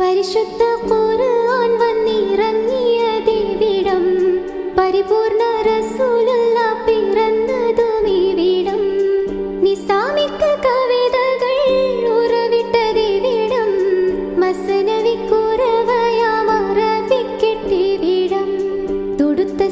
പരിശുദ്ധ ഖുർആൻ പരിപൂർണ റസൂലുള്ള കവിതകൾ തൊടുത്ത